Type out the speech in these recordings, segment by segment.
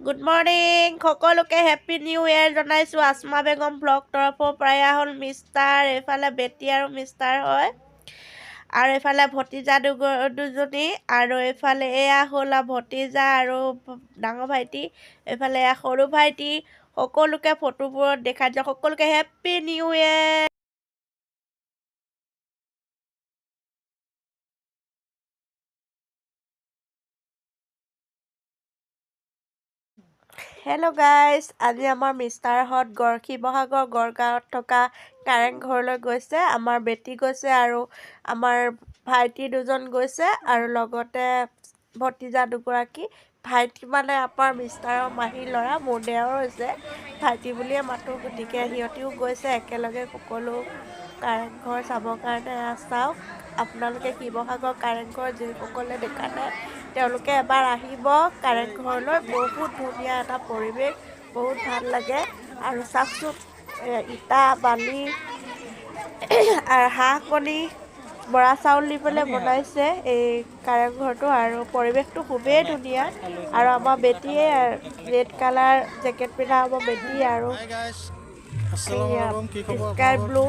Good morning সকলোকে happy new year জনাইছোঁ। Asma Begum blog তৰফৰ পৰা এয়া হ'ল মিষ্টাৰ এইফালে বেটী আৰু মিষ্টাৰ হয়। আৰু এইফালে ভতিজা দুগ দুজনী আৰু এইফালে এয়া হ'ল ভতিজা আৰু ডাঙৰ ভাইটি এইফালে এয়া সৰু ভাইটি। সকলোকে ফটোবোৰত দেখাই দিছোঁ সকলোকে happy new year hello' guys আজি আমাৰ মিষ্টাৰহঁত গড় শিৱসাগৰ গড়গাঁৱত থকা কাৰেংঘৰলৈ গৈছে। আমাৰ বেটি গৈছে আৰু আমাৰ ভাইটি দুজন গৈছে আৰু লগতে ভতিজা দুগৰাকী। ভাইটি মানে আমাৰ মিষ্টাৰৰ মাহীৰ ল'ৰা মোৰ দেওৰ হৈছে। ভাইটি বুলিয়ে মাতোঁ গতিকে সিহঁতিও গৈছে। একেলগে সকলো কাৰেংঘৰ চাবৰ কাৰণে চাওক আপোনালোকে শিৱসাগৰ কাৰেংঘৰ যিসকলে দেখা নাই তেওঁলোকে এবাৰ আহিব। কাৰেংঘৰলৈ বহুত ধুনীয়া এটা পৰিৱেশ বহুত ভাল লাগে। আৰু এ, ইটা বালি হাঁহ কণী বৰা চাউল দি পেলাই বনাইছে এই কাৰেংঘৰটো আৰু পৰিৱেশটো খুবেই ধুনীয়া। আৰু আমাৰ বেটীয়ে ৰেড কালাৰ জেকেট পিন্ধা আমাৰ বেটী আৰু স্কাই? ব্লু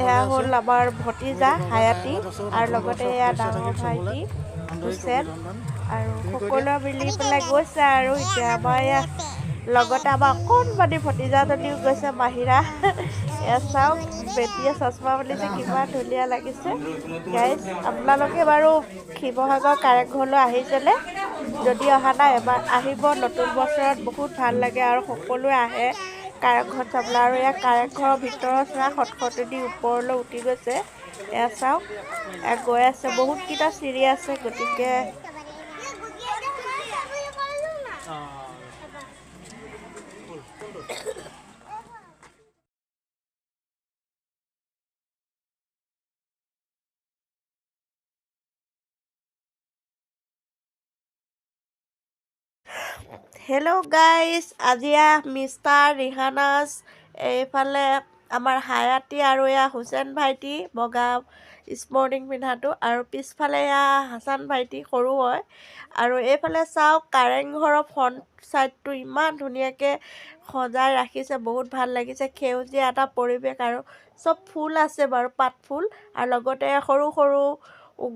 এয়া হ'ল। আমাৰ ভতিজা হায়াতি। আৰু লগতে এয়া ডাঙৰ ভাইটি চবলৈ। আৰু সকলোৱে মিলি পেলাই গৈছে আৰু এতিয়া আমাৰ এয়া লগতে আমাৰ অকণমানি ভতিজাজনীও গৈছে মাহিৰা। এয়া চাওক বেটীয়ে চশমা পিন্ধিছে কিমান ধুনীয়া লাগিছে। গাইজ আপোনালোকে বাৰু শিৱসাগৰ কাৰেংঘৰলৈ আহিছেনে? যদি অহা নাই এবাৰ আহিব। নতুন বছৰত বহুত ভাল লাগে আৰু সকলোৱে আহে কাৰেংঘৰ চাবলৈ আৰু এয়া কাৰেংঘৰৰ ভিতৰৰ চোৱা খটখটেদি ওপৰলৈ উঠি গৈছে। এয়া চাওক এয়া গৈ আছে। বহুতকেইটা চিৰি আছে গতিকে হেল্ল' গাইজ আজি এয়া মিষ্টাৰ ৰিহানাজ এইফালে আমাৰ হায়াতি আৰু এয়া হুছেইন ভাইটি বগা স্পৰ্টিং পিন্ধাটো আৰু পিছফালে এয়া হাছান ভাইটি সৰু হয়। আৰু এইফালে চাওক কাৰেংঘৰৰ ফ্ৰণ্ট ছাইডটো ইমান ধুনীয়াকৈ সজাই ৰাখিছে বহুত ভাল লাগিছে। সেউজীয়া এটা পৰিৱেশ আৰু চব ফুল আছে বাৰু পাত ফুল। আৰু লগতে সৰু সৰু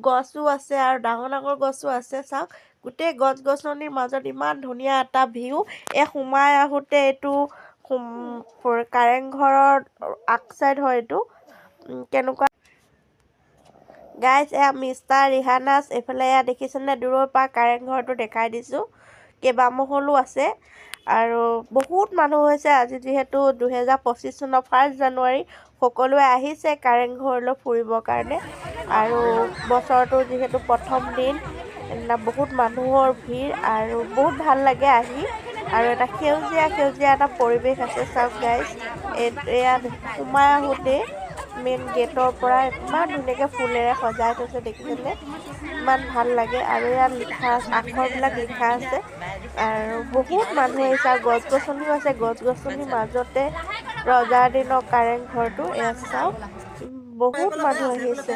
গছো আছে আৰু ডাঙৰ ডাঙৰ গছো আছে চাওক। গোটেই গছ গছনিৰ মাজত ইমান ধুনীয়া এটা ভিউ। এই সোমাই আহোঁতে এইটো কাৰেংঘৰৰ আগ চাইড হয় এইটো। কেনেকুৱা? গাইজ এয়া মিষ্টাৰ ৰিহানাছ এইফালে এয়া দেখিছেনে? দূৰৰ পৰা কাৰেংঘৰটো দেখাই দিছোঁ। কেইবামহলো আছে। আৰু বহুত মানুহ হৈছে আজি যিহেতু দুহেজাৰ পঁচিছ চনৰ ফাৰ্ষ্ট জানুৱাৰী সকলোৱে আহিছে কাৰেংঘৰলৈ ফুৰিবৰ কাৰণে। আৰু বছৰটো যিহেতু প্ৰথম দিন বহুত মানুহৰ ভিৰ আৰু বহুত ভাল লাগে আহি। আৰু এটা সেউজীয়া সেউজীয়া এটা পৰিৱেশ আছে চাওক গাইজ এয়া সোমাই আহোঁতেই মেইন গেটৰ পৰা ইমান ধুনীয়াকৈ ফুলেৰে সজাই থৈছে দেখিছেনে? ইমান ভাল লাগে। আৰু ইয়াত লিখা আখৰবিলাক লিখা আছে। আৰু বহুত মানুহ আহিছে আৰু গছ গছনিও আছে। গছ গছনিৰ মাজতে ৰজাৰ দিনৰ কাৰেংঘৰটো এয়া চাওক। বহুত মানুহ আহিছে।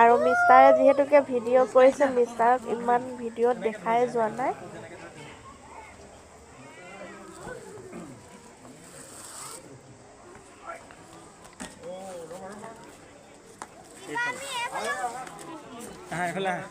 আৰু মিষ্টাৰে যিহেতুকে ভিডিঅ' কৰিছে মিষ্টাৰক ইমান ভিডিঅ'ত দেখাই যোৱা নাই। আহা, এইফালে আহা।